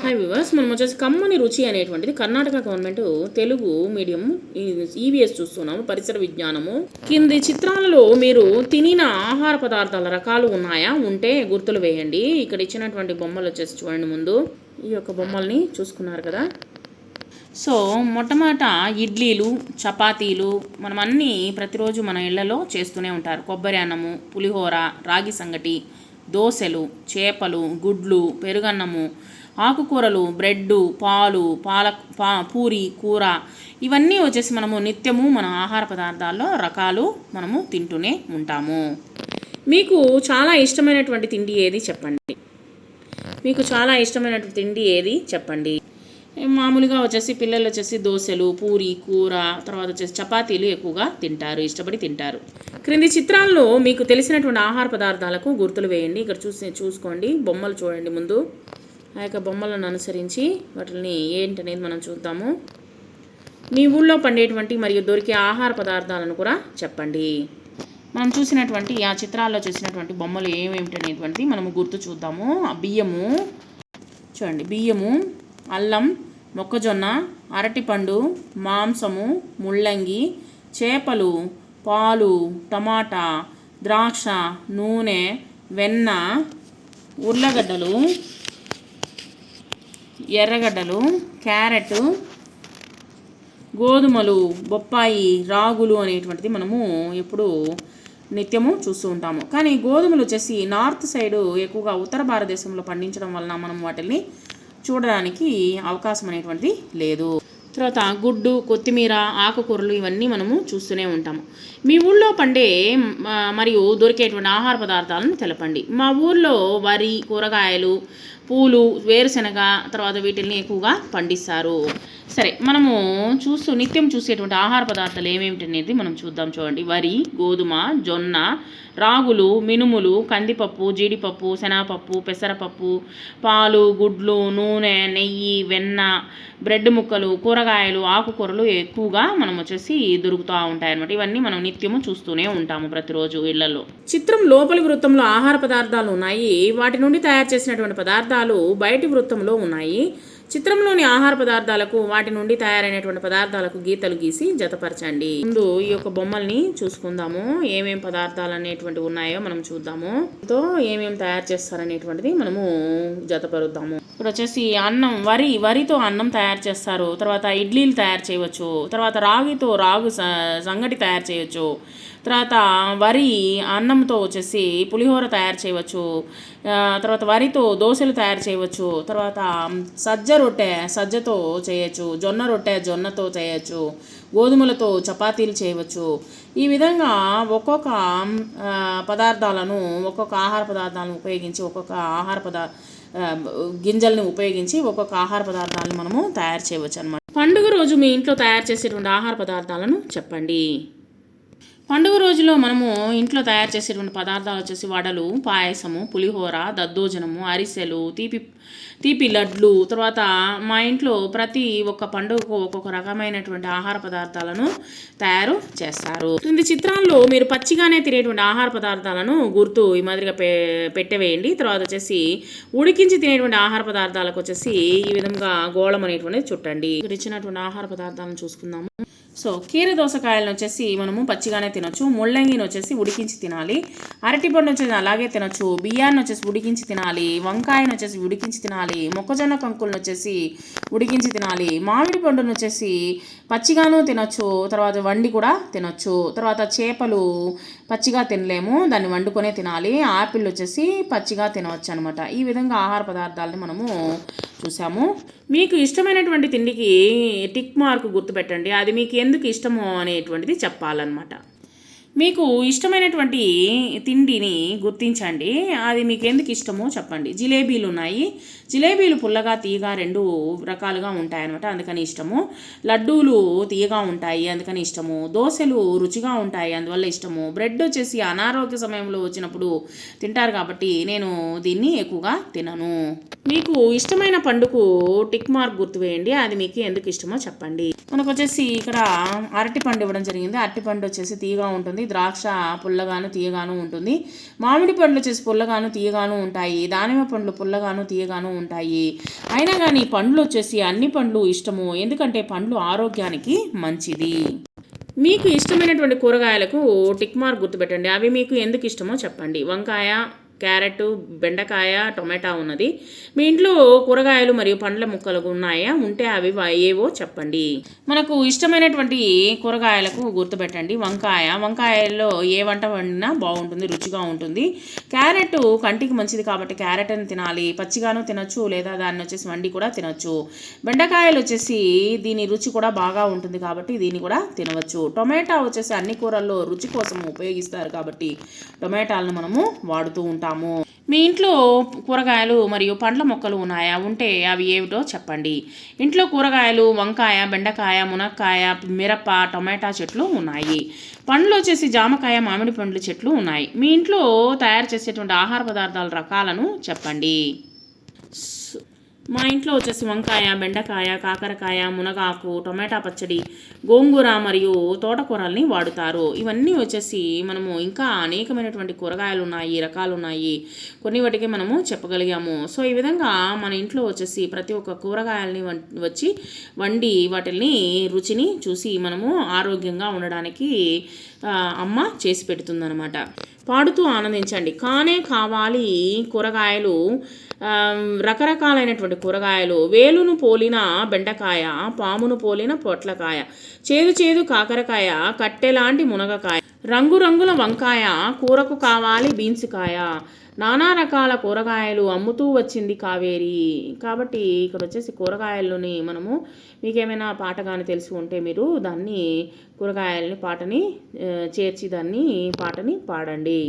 High viewers మనం వచ్చేసి కమ్మని రుచి అనేటువంటిది Karnataka government Telugu medium EVS చూస్తున్నాము పరిసర విజ్ఞానము. కింది చిత్రాలలో మీరు తినిన ఆహార పదార్థాల రకాలు ఉన్నాయా? ఉంటే గుర్తులు వేయండి. ఇక్కడ ఇచ్చినటువంటి బొమ్మలు వచ్చేసి చూడండి ముందు. ఈ యొక్క బొమ్మల్ని చూసుకున్నారు కదా. సో మొట్టమొదట ఇడ్లీలు చపాతీలు మనం అన్నీ ప్రతిరోజు మన ఇళ్ళలో చేస్తూనే ఉంటారు. కొబ్బరి అన్నము పులిహోర రాగి సంగటి దోశలు చేపలు గుడ్లు పెరుగన్నము ఆకుకూరలు బ్రెడ్ పాలు పాల పా పూరి కూర ఇవన్నీ వచ్చేసి మనము నిత్యము మన ఆహార పదార్థాల్లో రకాలు మనము తింటూనే ఉంటాము. మీకు చాలా ఇష్టమైనటువంటి తిండి ఏది చెప్పండి? మీకు చాలా ఇష్టమైనటువంటి తిండి ఏది చెప్పండి? మామూలుగా వచ్చేసి పిల్లలు వచ్చేసి దోశలు పూరి కూర తర్వాత వచ్చేసి చపాతీలు ఎక్కువగా తింటారు ఇష్టపడి తింటారు. క్రింది చిత్రాల్లో మీకు తెలిసినటువంటి ఆహార పదార్థాలకు గుర్తులు వేయండి. ఇక్కడ చూసి చూసుకోండి. బొమ్మలు చూడండి ముందు. ఆ యొక్క బొమ్మలను అనుసరించి వాటిని ఏంటనేది మనం చూద్దాము. మీ ఊళ్ళో పండేటువంటి మరియు దొరికే ఆహార పదార్థాలను కూడా చెప్పండి. మనం చూసినటువంటి ఆ చిత్రాల్లో చూసినటువంటి బొమ్మలు ఏమేమిటనేటువంటిది మనము గుర్తు చూద్దాము. ఆ బియ్యము చూడండి బియ్యము అల్లం మొక్కజొన్న అరటిపండు మాంసము ముల్లంగి చేపలు పాలు టమాటా ద్రాక్ష నూనె వెన్న ఉర్లగడ్డలు ఎర్రగడ్డలు క్యారెట్ గోధుమలు బొప్పాయి రాగులు అనేటువంటిది మనము ఎప్పుడు నిత్యము చూస్తూ ఉంటాము. కానీ గోధుమలు వచ్చేసి నార్త్ సైడు ఎక్కువగా ఉత్తర భారతదేశంలో పండించడం వలన మనం వాటిని చూడడానికి అవకాశం అనేటువంటిది లేదు. తర్వాత గుడ్డు కొత్తిమీర ఆకుకూరలు ఇవన్నీ మనము చూస్తూనే ఉంటాము. మీ ఊళ్ళో పండే మరియు దొరికేటువంటి ఆహార పదార్థాలను తెలపండి. మా ఊర్లో వరి కూరగాయలు పూలు వేరుశనగ తర్వాత వీటిని ఎక్కువగా పండిస్తారు. సరే మనము చూస్తూ నిత్యం చూసేటువంటి ఆహార పదార్థాలు ఏమేమిటి అనేది మనం చూద్దాం చూడండి. వరి గోధుమ జొన్న రాగులు మినుములు కందిపప్పు జీడిపప్పు శనగపప్పు పెసరపప్పు పాలు గుడ్లు నూనె నెయ్యి వెన్న బ్రెడ్ ముక్కలు కూరగాయలు ఆకుకూరలు ఎక్కువగా మనం వచ్చేసి దొరుకుతూ ఉంటాయి అనమాట ఇవన్నీ మనం నిత్యము చూస్తూనే ఉంటాము ప్రతిరోజు ఇళ్ళలో. చిత్రం లోపలి వృత్తంలో ఆహార పదార్థాలు ఉన్నాయి. వాటి నుండి తయారు చేసినటువంటి పదార్థాలు బయటి వృత్తంలో ఉన్నాయి. చిత్రంలోని ఆహార పదార్థాలకు వాటి నుండి తయారైనటువంటి పదార్థాలకు గీతలు గీసి జతపరచండి. ముందు ఈ యొక్క బొమ్మల్ని చూసుకుందాము. ఏమేం పదార్థాలు అనేటువంటివి ఉన్నాయో మనం చూద్దాము. తో ఏమేం తయారు చేస్తారనేటువంటిది మనము జతపరుద్దాము. ఇప్పుడు వచ్చేసి అన్నం వరి వరితో అన్నం తయారు చేస్తారు. తర్వాత ఇడ్లీలు తయారు చేయవచ్చు. తర్వాత రాగితో రాగు సంగటి తయారు చేయవచ్చు తర్వాత వరి అన్నంతో వచ్చేసి పులిహోర తయారు చేయవచ్చు. తర్వాత వరితో దోశలు తయారు చేయవచ్చు. తర్వాత సజ్జ రొట్టె సజ్జతో చేయొచ్చు. జొన్న రొట్టె జొన్నతో చేయొచ్చు. గోధుమలతో చపాతీలు చేయవచ్చు. ఈ విధంగా ఒక్కొక్క పదార్థాలను ఒక్కొక్క ఆహార పదార్థాలను ఉపయోగించి ఒక్కొక్క ఆహార పదా గింజల్ని ఉపయోగించి ఒక్కొక్క ఆహార పదార్థాలను మనము తయారు చేయవచ్చు అనమాట పండుగ రోజు మీ ఇంట్లో తయారు చేసేటువంటి ఆహార పదార్థాలను చెప్పండి. పండుగ రోజులో మనము ఇంట్లో తయారు చేసేటువంటి పదార్థాలు వచ్చేసి వడలు పాయసము పులిహోర దద్దోజనము అరిసెలు తీపి తీపి లడ్లు తర్వాత మా ఇంట్లో ప్రతి ఒక్క పండుగకు ఒక్కొక్క రకమైనటువంటి ఆహార పదార్థాలను తయారు చేస్తారు. క్రింది చిత్రాల్లో మీరు పచ్చిగానే తినేటువంటి ఆహార పదార్థాలను గుర్తు ఈ మాదిరిగా పె పెట్టవేయండి. తర్వాత వచ్చేసి ఉడికించి తినేటువంటి ఆహార పదార్థాలకు వచ్చేసి ఈ విధంగా గోళం అనేటువంటిది చుట్టండి. ఇక్కడ ఇచ్చినటువంటి ఆహార పదార్థాలను చూసుకుందాము. సో కీర దోసకాయలను వచ్చేసి మనము పచ్చిగానే తినొచ్చు ముల్లంగిని వచ్చేసి ఉడికించి తినాలి. అరటిపండు వచ్చేసి అలాగే తినొచ్చు బియ్యాన్ని వచ్చేసి ఉడికించి తినాలి వంకాయను వచ్చేసి ఉడికించి తినాలి మొక్కజొన్న కంకులను వచ్చేసి ఉడికించి తినాలి మామిడి పండును వచ్చేసి పచ్చిగాను తినొచ్చు తర్వాత వండి కూడా తినొచ్చు. తర్వాత చేపలు పచ్చిగా తినలేము దాన్ని వండుకొనే తినాలి. ఆపిల్ వచ్చేసి పచ్చిగా తినవచ్చు అనమాట ఈ విధంగా ఆహార పదార్థాలని మనము చూసాము. మీకు ఇష్టమైనటువంటి తిండికి టిక్ మార్క్ గుర్తుపెట్టండి. అది మీకు ఎందుకు ఇష్టమో అనేటువంటిది చెప్పాలన్నమాట. మీకు ఇష్టమైనటువంటి తిండిని గుర్తించండి. అది మీకు ఎందుకు ఇష్టమో చెప్పండి. జిలేబీలు ఉన్నాయి. జిలేబీలు పుల్లగా తీయగా రెండు రకాలుగా ఉంటాయి అనమాట అందుకని ఇష్టము. లడ్డూలు తీయగా ఉంటాయి అందుకని ఇష్టము. దోశలు రుచిగా ఉంటాయి అందువల్ల ఇష్టము. బ్రెడ్ వచ్చేసి అనారోగ్య సమయంలో వచ్చినప్పుడు తింటారు కాబట్టి నేను దీన్ని ఎక్కువగా తినను. మీకు ఇష్టమైన పండుకు టిక్ మార్క్ గుర్తు వేయండి. అది మీకు ఎందుకు ఇష్టమో చెప్పండి. మనకు వచ్చేసి ఇక్కడ అరటి పండు ఇవ్వడం జరిగింది. అరటి పండు వచ్చేసి తీయగా ఉంటుంది. ఉంటుంది. ద్రాక్ష పుల్లగాను తీయగాను ఉంటుంది. మామిడి పండ్లు వచ్చేసి పుల్లగాను తీయగాను ఉంటాయి. దానిమ్మ పండ్లు పుల్లగాను తీయగాను ఉంటాయి. అయినా కానీ పండ్లు వచ్చేసి అన్ని పండ్లు ఇష్టము. ఎందుకంటే పండ్లు ఆరోగ్యానికి మంచిది. మీకు ఇష్టమైనటువంటి కూరగాయలకు టిక్ మార్క్ గుర్తుపెట్టండి. అవి మీకు ఎందుకు ఇష్టమో చెప్పండి. వంకాయ క్యారెట్ బెండకాయ టొమాటో ఉన్నది. మీ ఇంట్లో కూరగాయలు మరియు పండ్ల ముక్కలు ఉన్నాయా? ఉంటే అవి ఏవో చెప్పండి. మనకు ఇష్టమైనటువంటి కూరగాయలకు గుర్తుపెట్టండి. వంకాయ. వంకాయల్లో ఏ వంట వండినా బాగుంటుంది రుచిగా ఉంటుంది. క్యారెట్ కంటికి మంచిది కాబట్టి క్యారెట్ అని తినాలి. పచ్చిగాను తినొచ్చు లేదా దాన్ని వచ్చేసి వండి కూడా తినొచ్చు. బెండకాయలు వచ్చేసి దీని రుచి కూడా బాగా ఉంటుంది కాబట్టి దీన్ని కూడా తినవచ్చు. టొమాటో వచ్చేసి అన్ని కూరల్లో రుచి కోసం ఉపయోగిస్తారు కాబట్టి టొమాటాలను మనము వాడుతూ ఉంటాం ఉంటాము మీ ఇంట్లో కూరగాయలు మరియు పండ్ల మొక్కలు ఉన్నాయా? ఉంటే అవి ఏమిటో చెప్పండి. ఇంట్లో కూరగాయలు వంకాయ బెండకాయ మునక్కాయ మిరప టొమాటా చెట్లు ఉన్నాయి. పండ్లు వచ్చేసి జామకాయ మామిడి పండ్ల చెట్లు ఉన్నాయి. మీ ఇంట్లో తయారు చేసేటువంటి ఆహార పదార్థాల రకాలను చెప్పండి. మా ఇంట్లో వచ్చేసి వంకాయ బెండకాయ కాకరకాయ మునగాకు టొమాటా పచ్చడి గోంగూర మరియు తోటకూరల్ని వాడుతారు. ఇవన్నీ వచ్చేసి మనము ఇంకా అనేకమైనటువంటి కూరగాయలు ఉన్నాయి రకాలు ఉన్నాయి కొన్ని వాటికి మనము చెప్పగలిగాము. సో ఈ విధంగా మన ఇంట్లో వచ్చేసి ప్రతి ఒక్క కూరగాయలని వచ్చి వండి వాటిని రుచిని చూసి మనము ఆరోగ్యంగా ఉండడానికి అమ్మ చేసి పెడుతుందన్నమాట. పాడుతూ ఆనందించండి. కానే కావాలి కూరగాయలు రకరకాలైనటువంటి కూరగాయలు వేలును పోలిన బెండకాయ పామును పోలిన పొట్లకాయ చేదు చేదు కాకరకాయ కట్టెలాంటి మునగకాయ రంగురంగుల వంకాయ కూరకు కావాలి బీన్స్ కాయ నానా రకాల కూరగాయలు అమ్ముతూ వచ్చింది కావేరి. కాబట్టి ఇక్కడ వచ్చేసి కూరగాయల్లోని మనము మీకేమైనా పాట కానీ తెలిసి ఉంటే మీరు దాన్ని కూరగాయలని పాటని చేర్చి దాన్ని పాటని పాడండి.